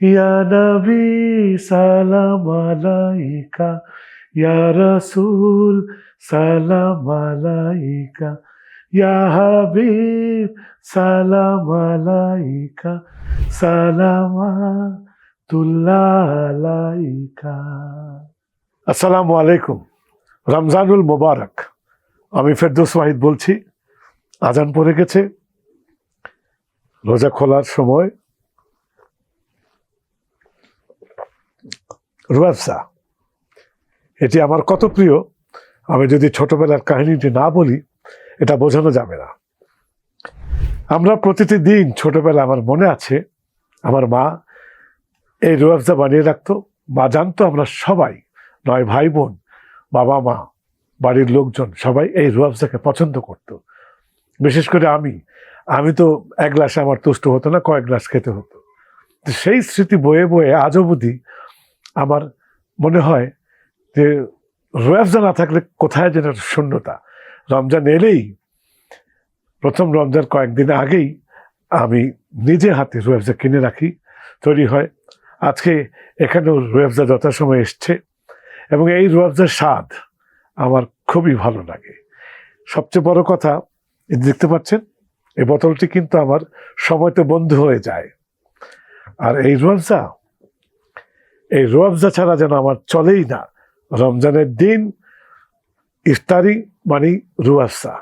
ইয়া নবী সালাম আলাইকা ইয়া রাসূল সালাম আলাইকা ইয়া হাবিব সালাম আলাইকা সালামাতুল্লাহ আলাইকা আসসালামু আলাইকুম রমজানুল মোবারক আমি ফেরদৌস ওয়াহিদ বলছি। আজান পড়ে গেছে। রোজা খোলার সময় রুয়াবসা এটি আমার কত প্রিয়, আমি যদি ছোটবেলার কাহিনীটি না বলি, এটা বোঝানো যাবে না। আমরা প্রতিটি দিন ছোটবেলা আমার মনে আছে, আমার মা এই রুয়াবজা বানিয়ে রাখতো। মা জানতো আমরা সবাই, নয় ভাই বোন, বাবা মা, বাড়ির লোকজন সবাই এই রুয়াবজাকে পছন্দ করত। বিশেষ করে আমি। আমি তো এক গ্লাসে আমার তুষ্ট হতো না, কয়েক গ্লাস খেতে হতো। সেই স্মৃতি বয়ে বয়ে আজ অবধি আমার মনে হয় যে রোয়াবজা না থাকলে কোথায় যেন শূন্যতা। রমজান এলেই, প্রথম রমজান কয়েকদিন আগেই আমি নিজে হাতে রোয়াবজা কিনে রাখি, তৈরি হয়। আজকে এখানেও রোয়াবজা যথাসময় এসছে এবং এই রোয়াবজার স্বাদ আমার খুবই ভালো লাগে। সবচেয়ে বড় কথা দেখতে পাচ্ছেন, এই বোতলটি কিন্তু আমার সময়তে বন্ধ হয়ে যায়। আর এই রোয়াবজা এই রোয়াবজা ছাড়া যেন আমার চলেই না। রমজানের দিন ইফতারি মানে রুয়াবসা